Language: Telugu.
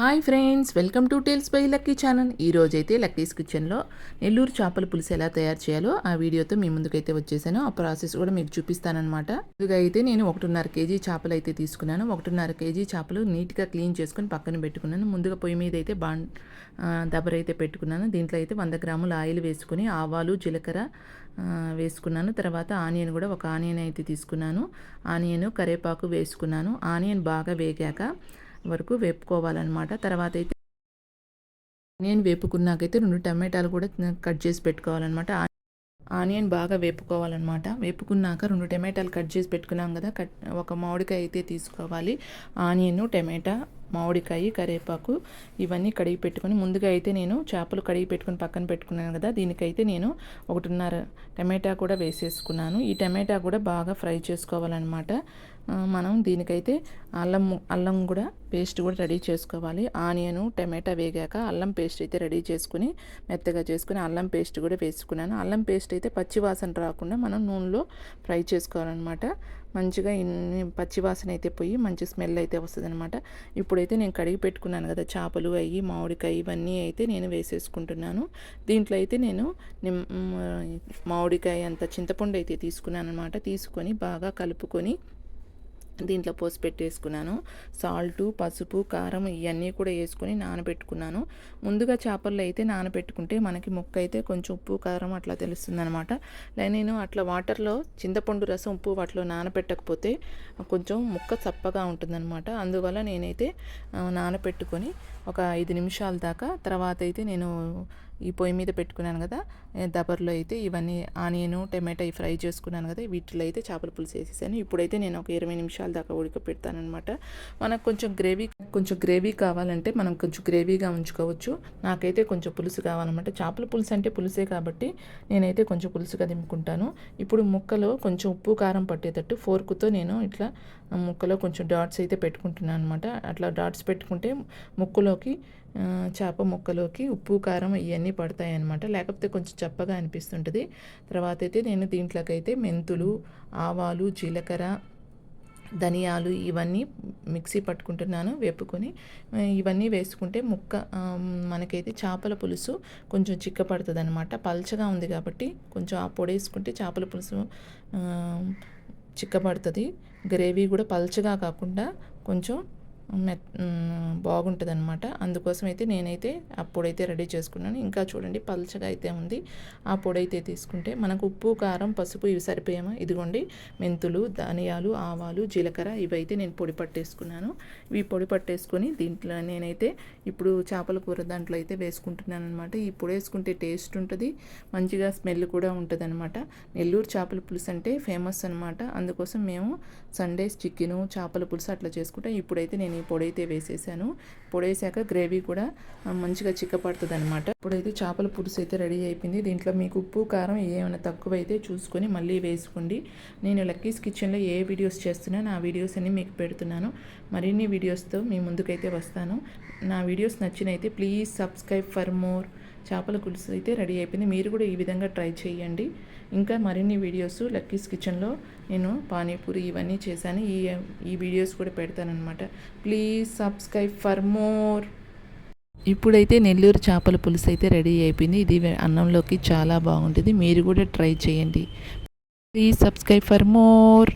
Hi friends welcome to tales by lucky channel. ఈరోజు అయితే లక్కీస్ కిచెన్లో నెల్లూరు చేపల పులుసు ఎలా తయారు చేయాలో ఆ వీడియోతో మీ ముందుకైతే వచ్చేసాను. ఆ ప్రాసెస్ కూడా మీకు చూపిస్తానమాట ఇదిగా అయితే నేను ఒకటిన్నర కేజీ చేపలు అయితే తీసుకున్నాను. ఒకటిన్నర కేజీ చేపలు నీట్గా క్లీన్ చేసుకొని పక్కన పెట్టుకున్నాను. ముందుగా పొయ్యి మీద అయితే బా దబర అయితే పెట్టుకున్నాను. దీంట్లో అయితే వంద గ్రాముల ఆయిల్ వేసుకుని ఆవాలు జీలకర్ర వేసుకున్నాను. తర్వాత ఆనియన్ కూడా ఒక ఆనియన్ అయితే తీసుకున్నాను. ఆనియన్ కరేపాకు వేసుకున్నాను. ఆనియన్ బాగా వేగాక వరకు వేపుకోవాలన్నమాట. తర్వాత అయితే నేను వేపుకున్నాకైతే రెండు టమాటాలు కూడా కట్ చేసి పెట్టుకోవాలన్నమాట. ఆనియన్ బాగా వేపుకోవాలన్నమాట. వేపుకున్నాక రెండు టమాటాలు కట్ చేసి పెట్టుకున్నాం కదా కట్ ఒక మామిడికాయ అయితే తీసుకోవాలి. ఆనియన్ టమాటా మామిడికాయ కరివేపాకు ఇవన్నీ కడిగి పెట్టుకొని ముందుగా అయితే నేను చేపలు కడిగి పెట్టుకుని పక్కన పెట్టుకున్నాను కదా దీనికైతే నేను ఒకటిన్నర టమాటా కూడా వేసేసుకున్నాను. ఈ టమాటా కూడా బాగా ఫ్రై చేసుకోవాలన్నమాట. మనం దీనికైతే అల్లం అల్లం కూడా పేస్ట్ కూడా రెడీ చేసుకోవాలి. ఆనియన్ టమాటా వేగాక అల్లం పేస్ట్ అయితే రెడీ చేసుకుని మెత్తగా చేసుకుని అల్లం పేస్ట్ కూడా వేసుకున్నాను. అల్లం పేస్ట్ అయితే పచ్చివాసన రాకుండా మనం నూనెలో ఫ్రై చేసుకోవాలన్నమాట. మంచిగా ఇన్ని పచ్చివాసన అయితే పోయి మంచి స్మెల్ అయితే వస్తుంది అనమాట ఇప్పుడైతే నేను కడిగి పెట్టుకున్నాను కదా చేపలు అయ్యి మామిడికాయ ఇవన్నీ అయితే నేను వేసేసుకుంటున్నాను. దీంట్లో అయితే నేను మామిడికాయ అంత చింతపండు అయితే తీసుకున్నాను అనమాట తీసుకొని బాగా కలుపుకొని దీంట్లో పోసి పెట్టేసుకున్నాను. సాల్టు పసుపు కారం ఇవన్నీ కూడా వేసుకొని నానబెట్టుకున్నాను. ముందుగా చేపల్లో అయితే నానబెట్టుకుంటే మనకి ముక్క అయితే కొంచెం ఉప్పు కారం అట్లా తెలుస్తుంది అనమాట నేను అట్లా వాటర్లో చింతపండు రసం ఉప్పు వాటిలో నానబెట్టకపోతే కొంచెం ముక్క చప్పగా ఉంటుందన్నమాట. అందువల్ల నేనైతే నానబెట్టుకొని ఒక ఐదు నిమిషాల దాకా తర్వాత అయితే నేను ఈ పొయ్యి మీద పెట్టుకున్నాను కదా దబర్లో అయితే ఇవన్నీ ఆనియన్ టమాటా ఫ్రై చేసుకున్నాను కదా వీటిలో అయితే చేపల పులుసు వేసేసాను. ఇప్పుడైతే నేను ఒక ఇరవై నిమిషాల దాకా ఉడకపెడతానమాట మనకు కొంచెం గ్రేవీ కొంచెం గ్రేవీ కావాలంటే మనం కొంచెం గ్రేవీగా ఉంచుకోవచ్చు. నాకైతే కొంచెం పులుసు కావాలన్నమాట. చేపల పులుసు అంటే పులుసే కాబట్టి నేనైతే కొంచెం పులుసుగా దింపుకుంటాను. ఇప్పుడు ముక్కలో కొంచెం ఉప్పు కారం పట్టేటట్టు ఫోర్కుతో నేను ఇట్లా ముక్కలో కొంచెం డాట్స్ అయితే పెట్టుకుంటున్నాను అనమాట అట్లా డాట్స్ పెట్టుకుంటే ముక్కలోకి చేప ముక్కలోకి ఉప్పు కారం ఇవన్నీ పడతాయి అనమాట లేకపోతే కొంచెం చప్పగా అనిపిస్తుంటుంది. తర్వాత అయితే నేను దీంట్లోకైతే మెంతులు ఆవాలు జీలకర్ర ధనియాలు ఇవన్నీ మిక్సీ పట్టుకుంటున్నాను వేపుకొని. ఇవన్నీ వేసుకుంటే ముక్క మనకైతే చేపల పులుసు కొంచెం చిక్కపడుతుంది అనమాట పల్చగా ఉంది కాబట్టి కొంచెం ఆ పొడి వేసుకుంటే చేపల పులుసు చిక్కబడుతుంది గ్రేవీ కూడా పల్చగా కాకుండా కొంచెం మెత్ బాగుంటుంది అనమాట అందుకోసం అయితే నేనైతే ఆ పొడైతే రెడీ చేసుకున్నాను. ఇంకా చూడండి పల్చగా అయితే ఉంది. ఆ పొడైతే తీసుకుంటే మనకు ఉప్పు కారం పసుపు ఇవి సరిపోయామా? ఇదిగోండి మెంతులు ధనియాలు ఆవాలు జీలకర్ర ఇవైతే నేను పొడి పట్టేసుకున్నాను. ఇవి పొడి పట్టేసుకొని దీంట్లో నేనైతే ఇప్పుడు చేపల కూర దాంట్లో అయితే వేసుకుంటున్నాను అనమాట ఈ పొడి వేసుకుంటే టేస్ట్ ఉంటుంది మంచిగా స్మెల్ కూడా ఉంటుంది అనమాట నెల్లూరు చేపల పులుసు అంటే ఫేమస్ అనమాట అందుకోసం మేము సండేస్ చికెను చేపల పులుసు అట్లా చేసుకుంటాం. ఇప్పుడైతే నేను పొడైతే పొడి అయితే వేసేసాను. పొడి వేసాక గ్రేవీ కూడా మంచిగా చిక్కపడుతుంది అనమాట ఇప్పుడైతే చేపల పులుసు అయితే రెడీ అయిపోయింది. దీంట్లో మీకు ఉప్పు కారం ఏమైనా తక్కువ అయితే చూసుకొని మళ్ళీ వేసుకోండి. నేను లక్కీస్ కిచెన్లో ఏ వీడియోస్ చేస్తున్నాను ఆ వీడియోస్ అన్ని మీకు పెడుతున్నాను. మరిన్ని వీడియోస్తో మీ ముందుకైతే వస్తాను. నా వీడియోస్ నచ్చినైతే ప్లీజ్ సబ్స్క్రైబ్ ఫర్ మోర్. చేపల పులుసు అయితే రెడీ అయిపోయింది. మీరు కూడా ఈ విధంగా ట్రై చేయండి. ఇంకా మరిన్ని వీడియోస్ లక్కీస్ కిచెన్లో నేను పానీపూరి ఇవన్నీ చేశాను. ఈ ఈ వీడియోస్ కూడా పెడతానమాట ప్లీజ్ సబ్స్క్రైబ్ ఫర్ మోర్. ఇప్పుడైతే నెల్లూరు చేపల పులుసు అయితే రెడీ అయిపోయింది. ఇది అన్నంలోకి చాలా బాగుంటుంది. మీరు కూడా ట్రై చేయండి. Please subscribe for more.